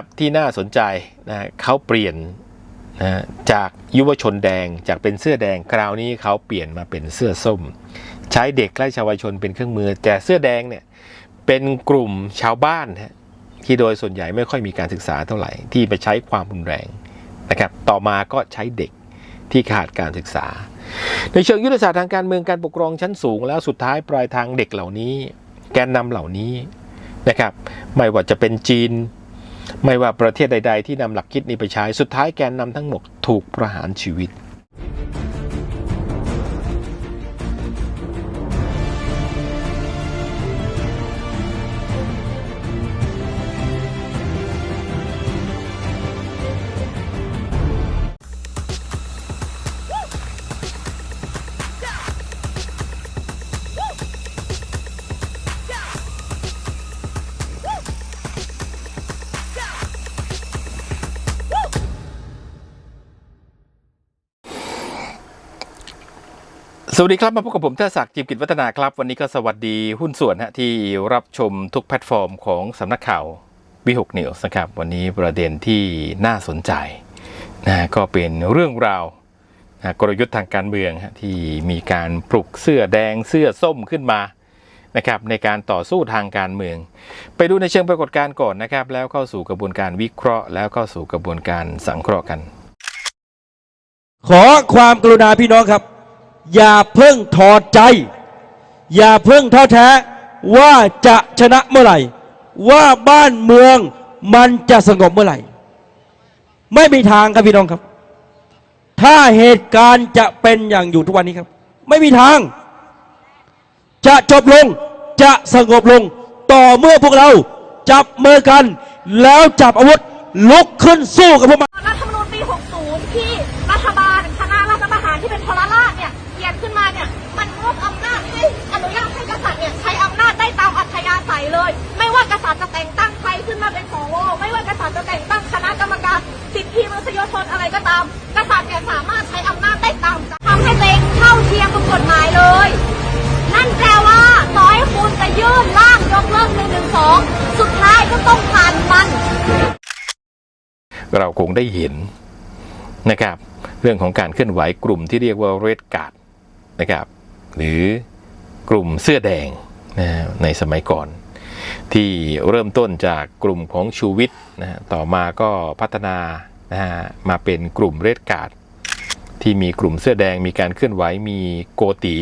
ับที่น่าสนใจนะเขาเปลี่ยนนะจากยุวชนแดงจากเป็นเสื้อแดงคราวนี้เขาเปลี่ยนมาเป็นเสื้อส้ม ใช้เด็กและเยาวชนเป็นเครื่องมือ แต่เสื้อแดงเนี่ยเป็นกลุ่มชาวบ้านที่โดยส่วนใหญ่ไม่ค่อยมีการศึกษาเท่าไหร่ที่ไปใช้ความรุนแรงนะครับต่อมาก็ใช้เด็กที่ขาดการศึกษา ในเชิงยุทธศาสตร์ทางการเมืองการปกครองชั้นสูง แล้วสุดท้ายปลายทางเด็กเหล่านี้ แกนนำเหล่านี้นะครับไม่ว่าจะเป็นจีน ไม่ว่าประเทศใด ๆ ที่นำหลักคิดนี้ไปใช้ สุดท้ายแกนนำทั้งหมดถูกประหารชีวิต สวัสดีครับมาพบกับผมเทศศักดิ์จิมกิจวัฒนาครับ วันนี้ก็สวัสดีหุ้นส่วนฮะที่รับชมทุกแพลตฟอร์มของสำนักข่าววิหกนิวส์นะครับ วันนี้ประเด็นที่น่าสนใจนะก็เป็นเรื่องราวนะกลยุทธ์ทางการเมืองฮะที่มีการปลุกเสื้อแดงเสื้อส้มขึ้นมานะครับในการต่อสู้ทางการเมือง ไปดูในเชิงปรากฏการณ์ก่อนนะครับ แล้วเข้าสู่กระบวนการวิเคราะห์ แล้วเข้าสู่กระบวนการสังเคราะห์กัน ขอความกรุณาพี่น้องครับ อย่าเพิ่งถอดใจ อย่าเพิ่งท้อแท้ว่าจะชนะเมื่อไหร่ ว่าบ้านเมืองมันจะสงบเมื่อไหร่ ไม่มีทางครับพี่น้องครับ ถ้าเหตุการณ์จะเป็นอย่างอยู่ทุกวันนี้ครับ ไม่มีทาง จะจบลงจะสงบลง ต่อเมื่อพวกเราจับมือกัน แล้วจับอาวุธลุกขึ้นสู้กับพวกมันรัฐธรรมนูญปี 60 ที่รัฐบาลคณะรัฐประหารที่เป็นทรราช เลย ไม่ว่ากษัตริย์จะแต่งตั้งใครขึ้นมาเป็นสวไม่ว่ากษัตริย์จะแต่งตั้งคณะกรรมการสิทธิมนุษยชนอะไรก็ตาม กษัตริย์เนี่ยสามารถใช้อำนาจได้ตามทำให้ตัวเองเท่าเทียมกับกฎหมายเลย นั่นแปลว่าต่อให้คุณจะยื่นร่างยกเลิก112สุดท้ายก็ต้องผ่านมัน เราคงได้เห็นนะครับ เรื่องของการเคลื่อนไหวกลุ่มที่เรียกว่าเรดการ์ดนะครับ หรือกลุ่มเสื้อแดงนะในสมัยก่อน ที่เริ่มต้นจากกลุ่มของชูวิทย์นะฮะต่อมาก็พัฒนานะฮะมาเป็นกลุ่มเรดการ์ดที่มีกลุ่มเสื้อแดงมีการเคลื่อนไหวมีโกตี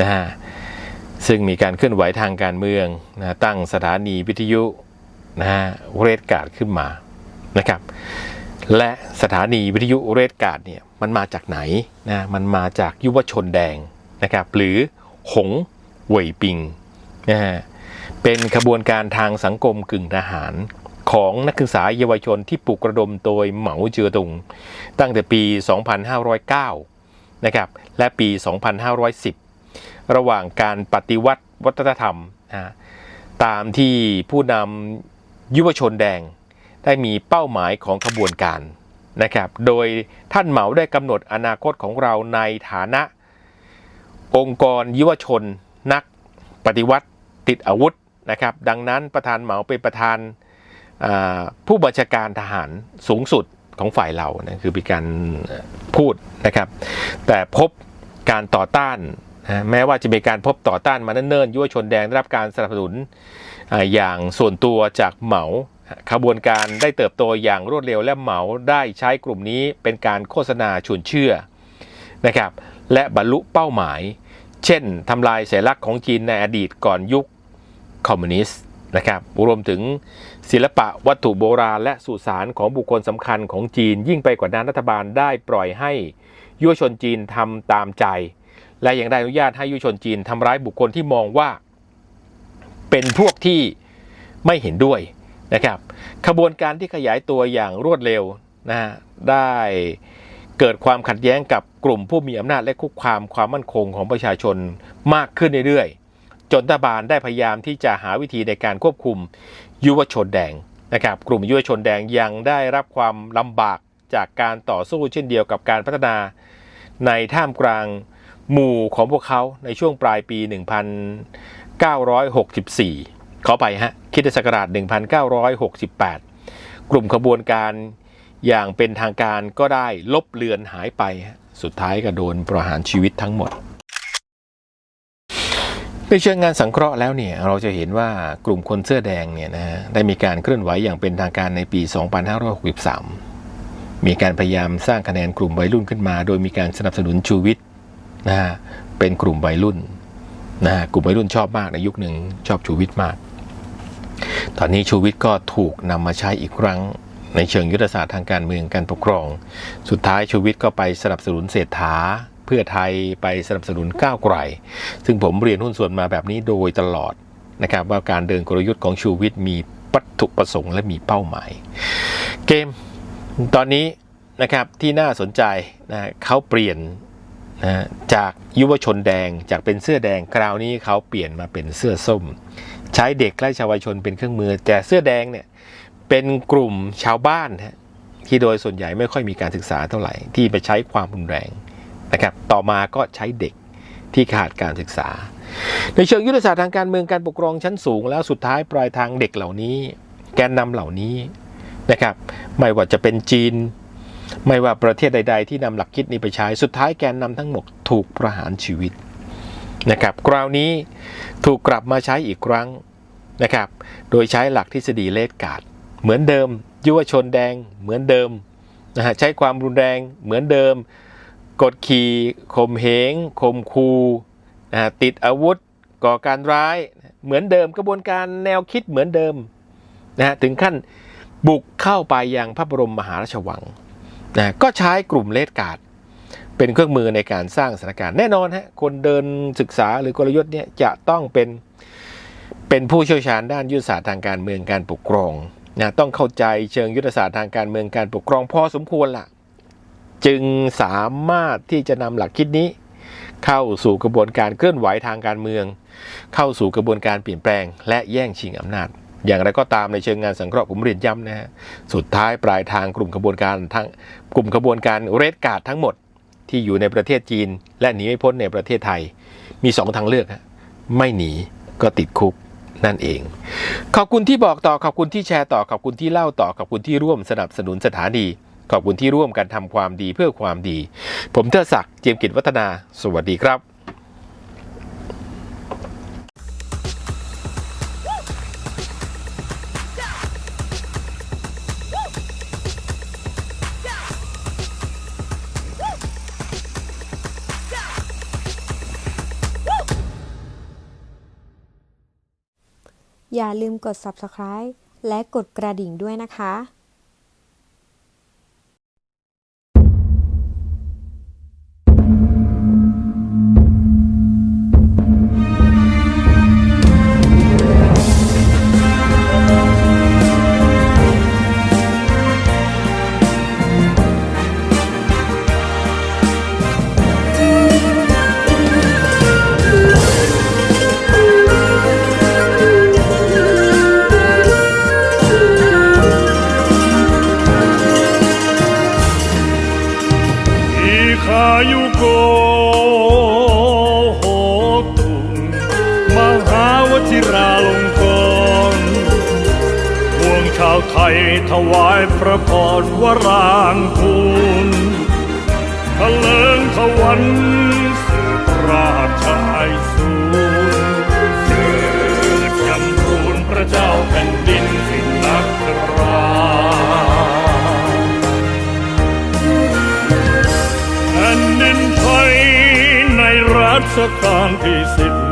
นะฮะซึ่งมีการเคลื่อนไหวทางการเมืองนะตั้งสถานีวิทยุนะฮะเรดการ์ดขึ้นมานะครับและสถานีวิทยุเรดการ์ดเนี่ยมันมาจากไหนนะมันมาจากยุวชนแดงนะครับหรือหงเหวยปิงนะฮะ เป็นขบวนการทางสังคมกึ่งทหาร ของนักศึกษาเยาวชนที่ปลุกระดมโดยเหมาเจ๋อตุง ตั้งแต่ปี 2509 นะครับ และปี 2510 ระหว่างการปฏิวัติวัฒนธรรมนะตามที่ผู้นำยุวชนแดงได้มีเป้าหมายของขบวนการนะครับ โดยท่านเหมาได้กำหนดอนาคตของเราในฐานะ องค์กรยุวชนนักปฏิวัติติดอาวุธ นะครับ ดังนั้นประธานเหมาเป็นประธานผู้บัญชาการทหารสูงสุดของฝ่ายเรานะคือเป็นการพูดนะครับ แต่พบการต่อต้านนะแม้ว่าจะมีการพบต่อต้านมาเนิ่นๆยุวชนแดงได้รับการสนับสนุนอ่าอย่างส่วนตัวจากเหมาขบวนการได้เติบโตอย่างรวดเร็วและเหมาได้ใช้กลุ่มนี้เป็นการโฆษณาชวนเชื่อนะครับ และบรรลุเป้าหมาย เช่นทำลายสัญลักษณ์ของจีนในอดีตก่อนยุค คอมมิวนิสต์นะครับรวมถึงศิลปะวัตถุโบราณ และสุสานของบุคคลสำคัญของจีน ยิ่งไปกว่านั้นรัฐบาลได้ปล่อยให้ยุวชนจีนทำตามใจ และยังได้อนุญาตให้ยุวชนจีนทำร้ายบุคคลที่มองว่า เป็นพวกที่ไม่เห็นด้วยนะครับขบวนการที่ขยายตัวอย่างรวดเร็วนะฮะได้เกิดความขัดแย้งกับกลุ่มผู้มีอำนาจและคุกคามความมั่นคงของประชาชนมากขึ้นเรื่อยๆ จนรัฐบาลได้พยายามที่จะหาวิธีในการควบคุมยุวชนแดงนะครับ กลุ่มยุวชนแดงยังได้รับความลำบากจากการต่อสู้เช่นเดียวกับการพัฒนาในท่ามกลางหมู่ของพวกเขาในช่วงปลายปี 1964ขอไปฮะคิดศักราช 1968 กลุ่มขบวนการอย่างเป็นทางการก็ได้ลบเลือนหายไป สุดท้ายก็โดนประหารชีวิตทั้งหมด ในเชิงงานสังเคราะห์แล้วเนี่ยเราจะเห็นว่ากลุ่มคนเสื้อแดงเนี่ยนะได้มีการเคลื่อนไหวอย่างเป็นทางการในปี 2563 มีการพยายามสร้างคะแนนกลุ่มวัยรุ่นขึ้นมา โดยมีการสนับสนุนชูวิทย์นะฮะเป็นกลุ่มวัยรุ่นนะฮะกลุ่มวัยรุ่นชอบมากในยุคหนึ่งชอบชูวิทย์มาก ตอนนี้ชูวิทย์ก็ถูกนำมาใช้อีกครั้งในเชิงยุทธศาสตร์ทางการเมืองการปกครอง สุดท้ายชูวิทย์ก็ไปสนับสนุนเศรษฐา เพื่อไทยไปสนับสนุนก้าวไกล ซึ่งผมเรียนหุ้นส่วนมาแบบนี้โดยตลอดนะครับว่าการเดินกลยุทธ์ของชูวิทย์มีวัตถุประสงค์และมีเป้าหมาย เกมตอนนี้นะครับที่น่าสนใจนะเขาเปลี่ยนนะจากยุวชนแดงจากเป็นเสื้อแดงคราวนี้เขาเปลี่ยนมาเป็นเสื้อส้ม ใช้เด็กและเยาวชนเป็นเครื่องมือ แต่เสื้อแดงเนี่ยเป็นกลุ่มชาวบ้านที่โดยส่วนใหญ่ไม่ค่อยมีการศึกษาเท่าไหร่ ที่ไปใช้ความรุนแรง นะครับต่อมาก็ใช้เด็กที่ขาดการศึกษา ในเชิงยุทธศาสตร์ทางการเมืองการปกครองชั้นสูง แล้วสุดท้ายปลายทางเด็กเหล่านี้ แกนนำเหล่านี้นะครับไม่ว่าจะเป็นจีน ไม่ว่าประเทศใด ๆ ที่นำหลักคิดนี้ไปใช้สุดท้ายแกนนำทั้งหมดถูกประหารชีวิตนะครับคราวนี้ถูกกลับมาใช้อีกครั้งนะครับโดยใช้หลักทฤษฎีเลดการ์ดเหมือนเดิมยุวชนแดงเหมือนเดิมนะฮะใช้ความรุนแรงเหมือนเดิม กดขี่ข่มเหงข่มคูนะฮะติดอาวุธ ก่อการร้าย เหมือนเดิมกระบวนการแนวคิดเหมือนเดิมนะฮะถึงขั้นบุกเข้าไปยังพระบรมมหาราชวังนะก็ใช้กลุ่มเลดการ์ดเป็นเครื่องมือในการสร้างสถานการณ์แน่นอนฮะคนเดินศึกษาหรือกลยุทธ์เนี่ยจะต้องเป็นเป็นผู้เชี่ยวชาญด้านยุทธศาสตร์ทางการเมืองการปกครองนะต้องเข้าใจเชิงยุทธศาสตร์ทางการเมืองการปกครองพอสมควรล่ะ จึงสามารถที่จะนำหลักคิดนี้ เข้าสู่กระบวนการเคลื่อนไหวทางการเมือง เข้าสู่กระบวนการเปลี่ยนแปลง และแย่งชิงอำนาจ อย่างไรก็ตามในเชิงงานสังเคราะห์ผมเรียนย้ำนะฮะสุดท้ายปลายทางกลุ่มกระบวนการทั้งกลุ่มกระบวนการเรดการ์ดทั้งหมดที่อยู่ในประเทศจีน และหนีไม่พ้นในประเทศไทย มีสองทางเลือกฮะไม่หนีก็ติดคุกนั่นเอง ขอบคุณที่บอกต่อขอบคุณที่แชร์ต่อขอบคุณที่เล่าต่อขอบคุณที่ร่วมสนับสนุนสถานี ขอบคุณที่ร่วมกันทำความดีเพื่อความดี ผมเทอศักดิ์เจียมกิจวัฒนา สวัสดีครับอย่าลืมกด subscribe และกดกระดิ่งด้วยนะคะ ลงกรณ์พวงชาวไทยถวายพระพรวรางคูณทะเลิงทวันสืบราชไอสูรเจิดจำทูลพระเจ้าแผ่นดินสินนักราแผ่นดินไทยในรัชกาลที่สิบ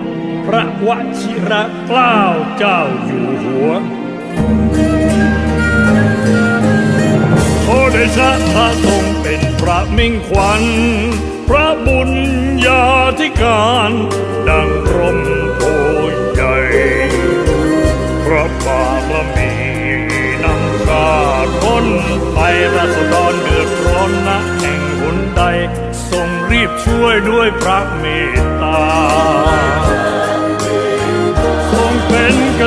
พ ระวชิระเกล้าเจ้าอยู่หัวโอเดชะพระทรงเป็นพระมิ่งขวัญ พระบุญญาธิการ ดังร่มโพใหญ่พระบารมีนำชาติพ้นไปราษฎรเดือดร้อนนะแห่งหนใดทรงรีบช่วยด้วยพระเมตตา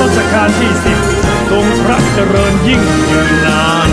รัชกาลที่สิบทรงพระเจริญยิ่งยืนนาน